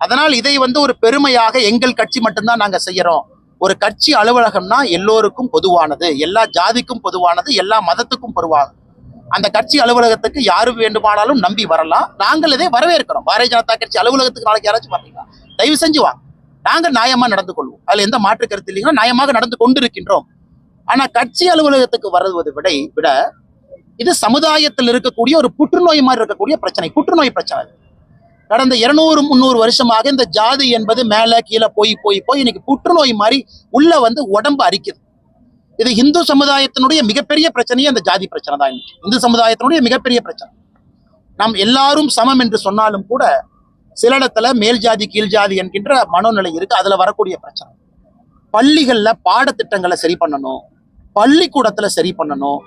அதனால் இதை வந்து ஒரு பெருமையாக எங்கள் கட்சி மட்டும்தான் நாங்க செய்யறோம். ஒரு கட்சி அலுவலகம்னா எல்லோருக்கும் பொதுவானது எல்லா ஜாதிக்கும் பொதுவானது எல்லா மதத்துக்கும் பொதுவானது அந்த கட்சி அலுவலகத்துக்கு யாரு வேண்டுமானாலும் நம்பி வரலாம். நாங்கள் இதை வரவேற்கிறோம். பாரதிய ஜனதா கட்சி அலுவலகத்துக்கு நாளைக்கு யாராச்சும் வரீங்களா? தயவு செஞ்சு வாங்க நாங்கள் நியாயமா நடந்து கொள்வோம். அதுல எந்த மாற்று கருத்து இல்லைங்கன்னா நியாயமாக நடந்து கொண்டிருக்கின்றோம். ஆனா கட்சி அலுவலகத்துக்கு வருவதை விட விட இது சமுதாயத்தில் இருக்கக்கூடிய ஒரு புற்றுநோய் மாதிரி இருக்கக்கூடிய பிரச்சனை புற்றுநோய் பிரச்சனை. கடந்த இருநூறு முந்நூறு வருஷமாக இந்த ஜாதி என்பது மேல கீழே போய் போய் போய் இன்னைக்கு புற்றுநோய் மாதிரி உள்ள வந்து உடம்பு அரிக்குது. இது இந்து சமுதாயத்தினுடைய மிகப்பெரிய பிரச்சனையே அந்த ஜாதி பிரச்சனை தான் இன்னைக்கு. இந்து சமுதாயத்தினுடைய மிகப்பெரிய பிரச்சனை. நாம் எல்லாரும் சமம் என்று சொன்னாலும் கூட சில இடத்துல மேல் ஜாதி கீழ் ஜாதி என்கின்ற மனோநிலை இருக்கு. அதுல வரக்கூடிய பிரச்சனை. பள்ளிகள்ல பாடத்திட்டங்களை சரி பண்ணணும். பள்ளிக்கூடத்துல சரி பண்ணணும்.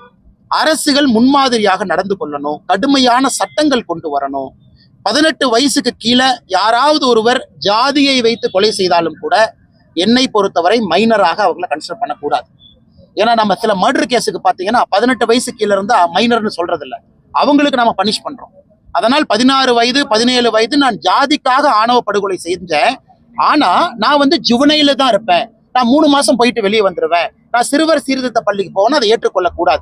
அரசுகள் முன்மாதிரியாக நடந்து கொள்ளணும். கடுமையான சட்டங்கள் கொண்டு வரணும். பதினெட்டு வயசுக்கு கீழே யாராவது ஒருவர் ஜாதியை வைத்து கொலை செய்தாலும் கூட என்னை பொறுத்தவரை மைனராக அவங்கள கன்சிடர் பண்ணக்கூடாது. ஏன்னா நம்ம சில மர்டர் கேஸுக்கு பார்த்தீங்கன்னா பதினெட்டு வயசு கீழே இருந்தால் மைனர்னு சொல்றதில்ல. அவங்களுக்கு நம்ம பனிஷ் பண்றோம். அதனால் பதினாறு வயது பதினேழு வயது நான் ஜாதிக்காக ஆணவ படுகொலை செஞ்சேன். ஆனா நான் வந்து ஜுவனையில தான் இருப்பேன். நான் மூணு மாசம் போயிட்டு வெளியே வந்துருவேன். நான் சிறுவர் சீர்திருத்த பள்ளிக்கு போகணும் அதை ஏற்றுக்கொள்ளக் கூடாது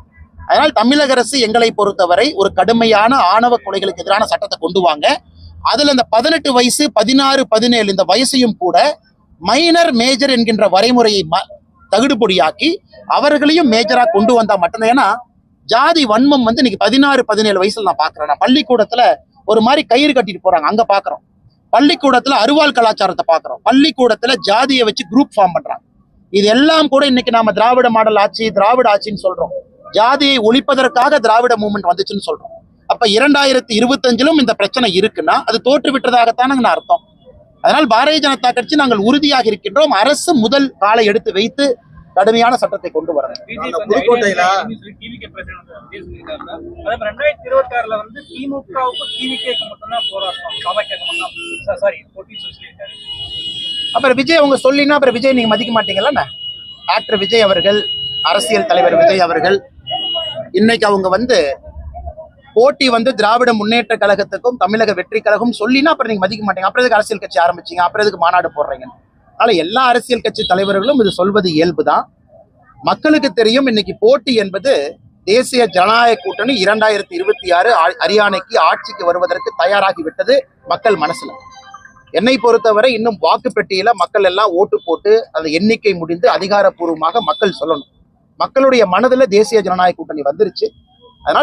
அதனால் தமிழக அரசு எங்களை பொறுத்தவரை ஒரு கடுமையான ஆணவ கொலைகளுக்கு எதிரான சட்டத்தை கொண்டு வாங்க. அதுல இந்த பதினெட்டு வயசு பதினாறு பதினேழு இந்த வயசையும் கூட மைனர் மேஜர் என்கின்ற வரைமுறையை ம- தகுடுபொடியாக்கி அவர்களையும் மேஜரா கொண்டு வந்தால் மட்டும்தான். ஏன்னா ஜாதி வன்மம் வந்து இன்னைக்கு பதினாறு பதினேழு வயசுல நான் பார்க்குறேன். நான் பள்ளிக்கூடத்துல ஒரு மாதிரி கயிறு கட்டிட்டு போறாங்க. அங்க பாக்குறோம் பள்ளிக்கூடத்துல அருவாள் கலாச்சாரத்தை பார்க்குறோம். பள்ளிக்கூடத்துல ஜாதியை வச்சு குரூப் ஃபார்ம் பண்ணுறாங்க இது எல்லாம் கூட இன்னைக்கு நாம திராவிட மாடல் ஆட்சி திராவிட ஆட்சின்னு சொல்றோம். ஜாதியை ஒழிப்பதற்காக திராவிட மூவ்மெண்ட் வந்துச்சுன்னு சொல்றோம். அப்ப இரண்டாயிரத்தி இருபத்தஞ்சிலும் இந்த பிரச்சனை இருக்குன்னா அது தோற்று விட்டதாகத்தானங்க நான் அர்த்தம். அதனால் பாரதிய ஜனதா கட்சி நாங்கள் உறுதியாக இருக்கின்றோம். அரசு முதல் காலை எடுத்து வைத்து கடுமையான சட்டத்தை கொண்டு வரணும் அப்புறம் விஜய் அவங்க சொல்லினா அப்புறம் விஜய் நீங்க மதிக்க மாட்டீங்கல்ல ஆக்டர் விஜய் அவர்கள் அரசியல் தலைவர் விஜய் அவர்கள் இன்னைக்கு அவங்க வந்து போட்டி வந்து திராவிட முன்னேற்ற கழகத்துக்கும் தமிழக வெற்றி கழகம் சொல்லினா அப்புறம் நீங்க மதிக்க மாட்டீங்க. அப்புறம் எதுக்கு அரசியல் கட்சி ஆரம்பிச்சீங்க? அப்புறம் எதுக்கு மாநாடு போடுறீங்க? அதனால எல்லா அரசியல் கட்சி தலைவர்களும் இது சொல்வது இயல்புதான். மக்களுக்கு தெரியும் இன்னைக்கு போட்டி என்பது தேசிய ஜனநாயக கூட்டணி இரண்டாயிரத்தி இருபத்தி ஆறு ஹரியானைக்கு ஆட்சிக்கு வருவதற்கு தயாராகி விட்டது மக்கள் மனசுல. என்னை பொறுத்தவரை இன்னும் வாக்குப்பெட்டியில மக்கள் எல்லாம் ஓட்டு போட்டு அந்த எண்ணிக்கை முடிந்து அதிகாரப்பூர்வமாக மக்கள் சொல்லணும். மக்களுடைய மனதில் தேசிய ஜனநாயக கூட்டணி வந்துருச்சு. அதனால